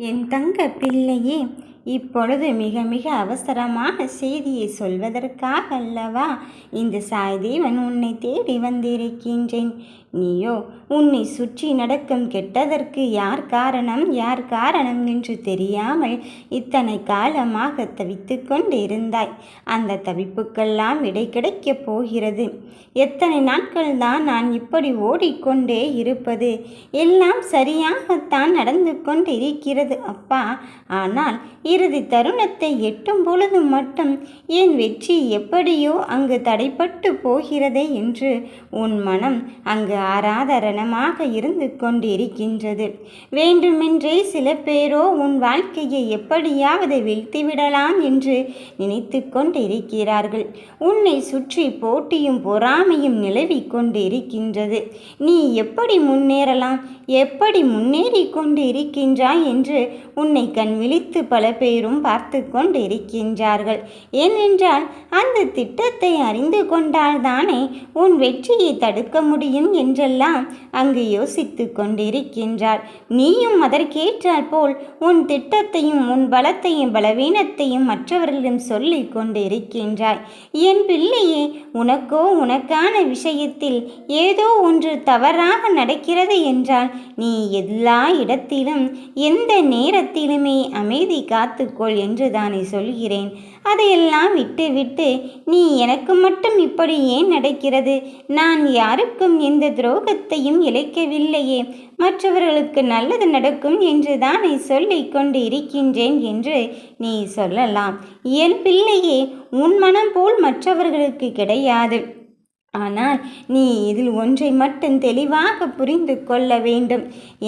என் தங்க பிள்ளையே இப்பொழுது மிக மிக அவசரமான செய்தியை சொல்வதற்காக அல்லவா? இந்த சாய்தேவன் உன்னை தேடி வந்திருக்கின்றேன். நீயோ உன்னை சுற்றி நடக்கும் கெட்டதற்கு யார் காரணம் யார் காரணம் என்று தெரியாமல் இத்தனை காலமாக தவித்து கொண்டிருந்தாய். அந்த தவிப்புக்கெல்லாம் விடை கிடைக்கப் போகிறது. எத்தனை நாட்கள் தான் நான் இப்படி ஓடிக்கொண்டே இருப்பது? எல்லாம் சரியாகத்தான் நடந்து கொண்டிருக்கிறது அப்பா. ஆனால் இறுதி தருணத்தை எட்டும் பொழுது மட்டும் என் வெற்றி எப்படியோ அங்கு தடைப்பட்டு போகிறதே என்று உன் மனம் அங்கு ஆராதரணமாக இருந்து கொண்டிருக்கின்றது. வேண்டுமென்றே சில பேரோ உன் வாழ்க்கையை எப்படியாவது வீழ்த்திவிடலாம் என்று நினைத்து கொண்டிருக்கிறார்கள். உன்னை சுற்றி போட்டியும் பொறாமையும் நிலவிக் கொண்டிருக்கின்றது. நீ எப்படி முன்னேறலாம்? எப்படி முன்னேறி கொண்டு இருக்கின்றாய் என்று உன்னை கண் விழித்து பல பேரும் பார்த்து கொண்டிருக்கின்றார்கள் ஏனென்றால் அந்த திட்டத்தை அறிந்து கொண்டால்தானே உன் வெற்றியை தடுக்க முடியும் என்றெல்லாம் அங்கு யோசித்து கொண்டிருக்கின்றார். நீயும் அதற்கேற்றால் போல் உன் திட்டத்தையும் உன் பலத்தையும் பலவீனத்தையும் மற்றவர்களிடம் சொல்லிக் கொண்டிருக்கின்றாய். என் பிள்ளையே உனக்கோ உனக்கான விஷயத்தில் ஏதோ ஒன்று தவறாக நடக்கிறது என்றால் நீ எல்லா இடத்திலும் எந்த நேரத்திலுமே அமைதி பார்த்துக்கொள் என்று தானே சொல்கிறேன். அதையெல்லாம் விட்டு விட்டு நீ எனக்கு மட்டும் இப்படி ஏன் நடக்கிறது? நான் யாருக்கும் எந்த துரோகத்தையும் இழைக்கவில்லையே. மற்றவர்களுக்கு நல்லது நடக்கும் என்று தானே சொல்லிக் கொண்டு இருக்கின்றேன் என்று நீ சொல்லலாம். என் பிள்ளையே உன் மனம் போல் மற்றவர்களுக்கு கிடையாது. ஆனால் நீ இதில் ஒன்றை மட்டும் தெளிவாக புரிந்து கொள்ள வேண்டும்.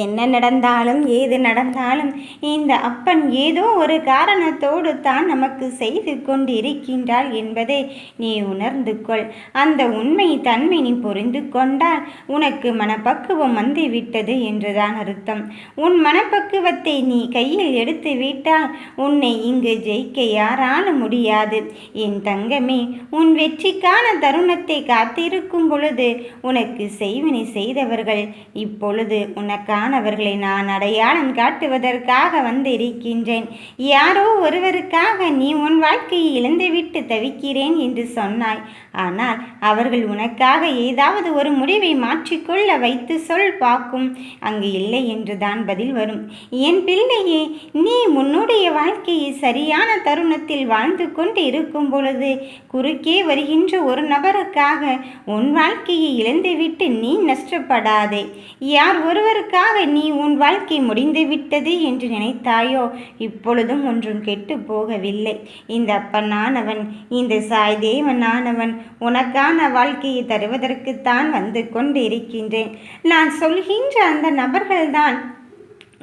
என்ன நடந்தாலும் ஏது நடந்தாலும் இந்த அப்பன் ஏதோ ஒரு காரணத்தோடு தான் நமக்கு செய்து கொண்டு இருக்கின்றாள் என்பதை நீ உணர்ந்து கொள். அந்த உண்மை தன்மை நீ புரிந்து கொண்டால் உனக்கு மனப்பக்குவம் வந்துவிட்டது என்றுதான் அர்த்தம். உன் மனப்பக்குவத்தை நீ கையில் எடுத்து விட்டால் உன்னை இங்கு ஜெயிக்க யாராலும் முடியாது. என் தங்கமே உன் வெற்றிக்கான தருணத்தை காத்து காத்திருக்கும் பொழுது உனக்கு செய்வினை செய்தவர்கள் இப்பொழுது உனக்கானவர்களை நான் அடையாளம் காட்டுவதற்காக வந்திருக்கின்றேன். யாரோ ஒருவருக்காக நீ உன் வாழ்க்கையை இழந்துவிட்டு தவிக்கிறேன் என்று சொன்னாய். ஆனால் அவர்கள் உனக்காக ஏதாவது ஒரு முடிவை மாற்றிக்கொள்ள வைத்து சொல் பார்க்கும். அங்கு இல்லை என்றுதான் பதில் வரும். என் பிள்ளையே நீ உன்னுடைய வாழ்க்கையை சரியான தருணத்தில் வாழ்ந்து கொண்டு இருக்கும் பொழுது குறுக்கே வருகின்ற ஒரு நபருக்காக உன் வாழ்க்கையை இழந்துவிட்டு நீ நஷ்டப்படாதே. யார் ஒருவருக்காக நீ உன் வாழ்க்கை முடிந்துவிட்டது என்று நினைத்தாயோ இப்பொழுதும் ஒன்றும் கெட்டு போகவில்லை. இந்த அப்பனானவன் இந்த சாய் தேவனானவன் உனக்கான வாழ்க்கையை தருவதற்குத்தான் வந்து கொண்டிருக்கின்றேன். நான் சொல்கின்ற அந்த நபர்கள்தான்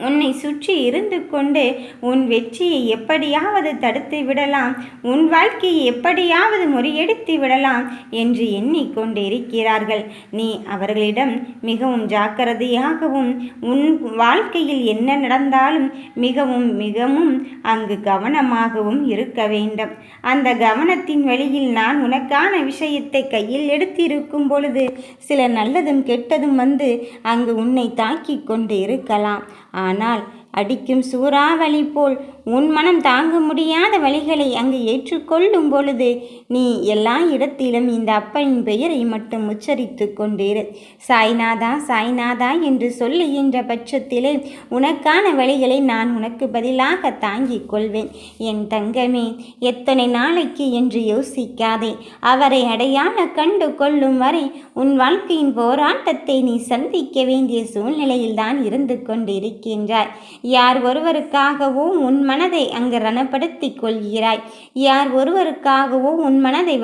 உன்னை சுற்றி இருந்து கொண்டு உன் வெற்றியை எப்படியாவது தடுத்து விடலாம். உன் வாழ்க்கையை எப்படியாவது முறியடித்து விடலாம் என்று எண்ணிக்கொண்டிருக்கிறார்கள். நீ அவர்களிடம் மிகவும் ஜாக்கிரதையாகவும் உன் வாழ்க்கையில் என்ன நடந்தாலும் மிகவும் மிகவும் அங்கு கவனமாகவும் இருக்க வேண்டும். அந்த கவனத்தின் வழியில் நான் உனக்கான விஷயத்தை கையில் எடுத்திருக்கும் பொழுது சில நல்லதும் கெட்டதும் வந்து அங்கு உன்னை தாக்கிக் கொண்டு இருக்கலாம் ஆனால் அடிக்கும் சூறாவளி போல் உன் மனம் தாங்க முடியாத வழிகளை அங்கு ஏற்றுக்கொள்ளும் பொழுது நீ எல்லா இடத்திலும் இந்த அப்பனின் பெயரை மட்டும் உச்சரித்து கொண்டிரு. சாய்நாதா சாய்நாதா என்று சொல்லுகின்ற பட்சத்திலே உனக்கான வழிகளை நான் உனக்கு பதிலாக தாங்கிக் கொள்வேன். என் தங்கமே எத்தனை நாளைக்கு என்று யோசிக்காதே. அவரை அடையாள கண்டு கொள்ளும் வரை உன் வாழ்க்கையின் போராட்டத்தை நீ சந்திக்க வேண்டிய சூழ்நிலையில்தான் இருந்து கொண்டிருக்கின்றாய். யார் ஒருவருக்காகவோ உன் மனதை அங்கு ரணப்படுத்திக் கொள்கிறாய். யார் ஒருவருக்காகவோ உன் மனதை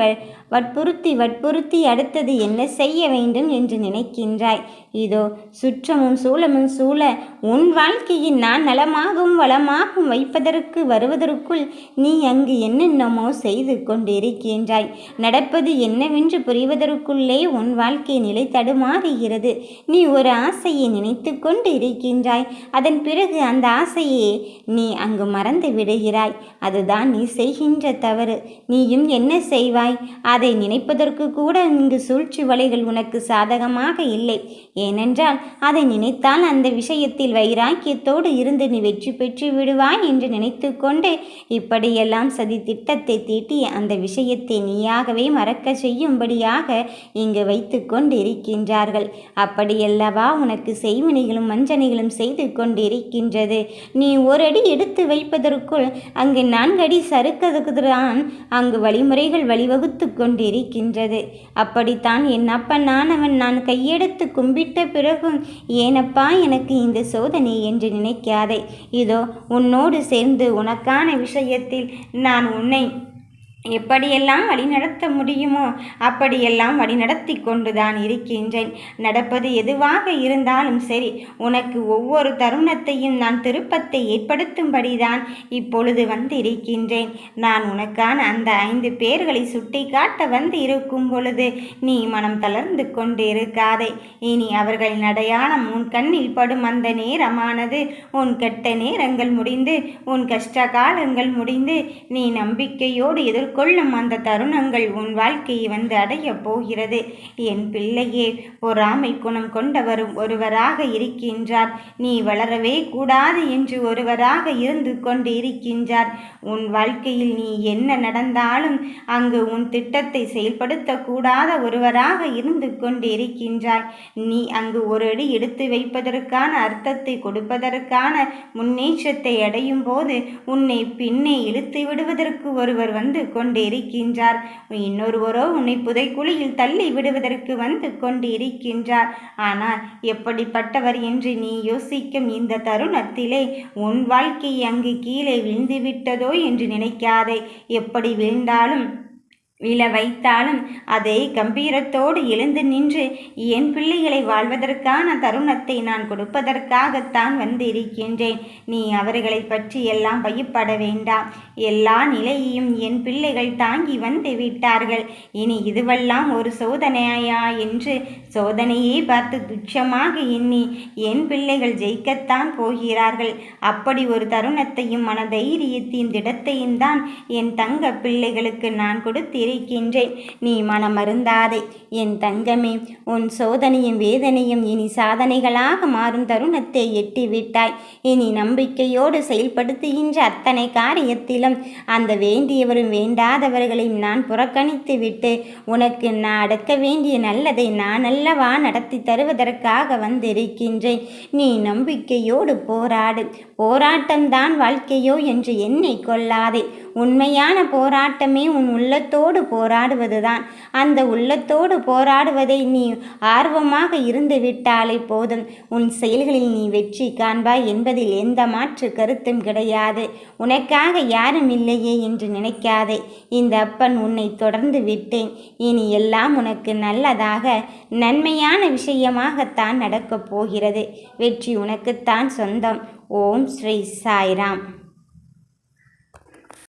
வற்புறுத்தி வற்புறுத்தி அடுத்தது என்ன செய்ய வேண்டும் என்று நினைக்கின்றாய்? இதோ சுற்றமும் சூழமும் சூழ உன் வாழ்க்கையில் நான் நலமாகவும் வளமாகவும் வைப்பதற்கு வருவதற்குள் நீ அங்கு என்னென்னமோ செய்து கொண்டிருக்கின்றாய். நடப்பது என்னவென்று புரிவதற்குள்ளே உன் வாழ்க்கை நிலை தடுமாறுகிறது. நீ ஒரு ஆசையை நினைத்து கொண்டு இருக்கின்றாய் அதன் பிறகு அந்த ஆசையே நீ அங்கு மறந்து விடுகிறாய். அதுதான் நீ செய்கின்ற தவறு. நீயும் என்ன செய்வாய்? அதை நினைப்பதற்கு கூட இங்கு சூழ்ச்சி வலைகள் உனக்கு சாதகமாக இல்லை. ஏனென்றால் அதை நினைத்தால் அந்த விஷயத்தில் வைராக்கியத்தோடு இருந்து நீ வெற்றி பெற்று விடுவாய் என்று நினைத்து கொண்டு இப்படியெல்லாம் சதி திட்டத்தை தீட்டி அந்த விஷயத்தை நீயாகவே மறக்க செய்யும்படியாக இங்கு வைத்து கொண்டு இருக்கின்றார்கள் அப்படியல்லவா உனக்கு செய்வினைகளும் வஞ்சனைகளும் செய்து கொண்டிருக்கின்றது. நீ ஒரு அடி எடுத்து வைப்பதற்குள் அங்கு நான்கடி சறுக்கதுக்குதான் அங்கு வழிமுறைகள் வழிவகுத்து கொண்டிருக்கின்றது. அப்படித்தான் என் அப்பனானவன் நான் கையெடுத்து கும்பிட்ட பிறகும் ஏனப்பா எனக்கு இந்த சோதனை என்று நினைக்காதே. இதோ உன்னோடு சேர்ந்து உனக்கான விஷயத்தில் நான் உன்னை எப்படியெல்லாம் வழிநடத்த முடியுமோ அப்படியெல்லாம் வழிநடத்தி கொண்டுதான் இருக்கின்றேன். நடப்பது எதுவாக இருந்தாலும் சரி உனக்கு ஒவ்வொரு தருணத்தையும் நான் திருப்பத்தை ஏற்படுத்தும்படிதான் இப்பொழுது வந்து இருக்கின்றேன் நான் உனக்கான அந்த ஐந்து பேர்களை சுட்டி காட்ட வந்து இருக்கும் பொழுது நீ மனம் தளர்ந்து கொண்டு இருக்காதே இனி அவர்களின் அடையாளம் உன் கண்ணில் படும் அந்த நேரமானது. உன் கெட்ட நேரங்கள் முடிந்து உன் கஷ்ட காலங்கள் முடிந்து நீ நம்பிக்கையோடு எதிர்க்க கொள்ளும் அந்த தருணங்கள் உன் வாழ்க்கையை வந்து அடையப் போகிறது. என் பிள்ளையே பொறாமை குணம் கொண்டவரும் ஒருவராக இருக்கின்றார். நீ வளரவே கூடாது என்று ஒருவராக இருந்து கொண்டு இருக்கின்றார். உன் வாழ்க்கையில் நீ என்ன நடந்தாலும் அங்கு உன் திட்டத்தை செயல்படுத்தக்கூடாத ஒருவராக இருந்து கொண்டு இருக்கின்றாய். நீ அங்கு ஒரு அடி எடுத்து வைப்பதற்கான அர்த்தத்தை கொடுப்பதற்கான முன்னேற்றத்தை அடையும் போது உன்னை பின்னே இழுத்து விடுவதற்கு ஒருவர் வந்து கொண்டு இருக்கின்றார் இன்னொருவரோ உன்னை புதைக்குழியில் தள்ளி விடுவதற்கு வந்து கொண்டு இருக்கின்றார் ஆனால் எப்படிப்பட்டவர் என்று நீ யோசிக்கும் இந்த தருணத்திலே உன் வாழ்க்கை அங்கு கீழே விழுந்துவிட்டதோ என்று நினைக்காதே. எப்படி விழுந்தாலும் விழ வைத்தாலும் அதை கம்பீரத்தோடு எழுந்து நின்று என் பிள்ளைகளை வாழ்வதற்கான தருணத்தை நான் கொடுப்பதற்காகத்தான் வந்திருக்கின்றேன். நீ அவர்களை பற்றி எல்லாம் பயப்பட வேண்டாம். எல்லா நிலையையும் என் பிள்ளைகள் தாங்கி வந்து விட்டார்கள். இனி இதுவெல்லாம் ஒரு சோதனையா என்று சோதனையே பார்த்து துச்சமாக எண்ணி என் பிள்ளைகள் ஜெயிக்கத்தான் போகிறார்கள். அப்படி ஒரு தருணத்தையும் மனதைரியத்தையும் திடத்தையும் தான் என் தங்க பிள்ளைகளுக்கு நான் கொடுத்திருக்கின்றேன். நீ மனமருந்தாதே. என் தங்கமே உன் சோதனையும் வேதனையும் இனி சாதனைகளாக மாறும் தருணத்தை எட்டிவிட்டாய். இனி நம்பிக்கையோடு செயல்படுத்துகின்ற அத்தனை காரியத்திலும் அந்த வேண்டியவரும் வேண்டாதவர்களையும் நான் புறக்கணித்து விட்டு உனக்கு நான் அடக்க வேண்டிய நல்லதை நான் அல்லவா நடத்தி தருவதற்காக வந்திருக்கின்றேன். நீ நம்பிக்கையோடு போராடு. போராட்டம்தான் வாழ்க்கையோ என்று எண்ணி கொள்ளாதே. உண்மையான போராட்டமே உன் உள்ளத்தோடு போராடுவதுதான். அந்த உள்ளத்தோடு போராடுவதை நீ ஆர்வமாக இருந்து விட்டாலே போதும். உன் செயல்களில் நீ வெற்றி காண்பாய் என்பதில் எந்த மாற்று கருத்தும் கிடையாது. உனக்காக யாரும் இல்லையே என்று நினைக்காதே. இந்த அப்பன் உன்னை தொடர்ந்து விட்டேன். இனி எல்லாம் உனக்கு நல்லதாக நன்மையான விஷயமாகத்தான் நடக்கப் போகிறது. வெற்றி உனக்குத்தான் சொந்தம். ஓம் ஸ்ரீ சாய்ராம்.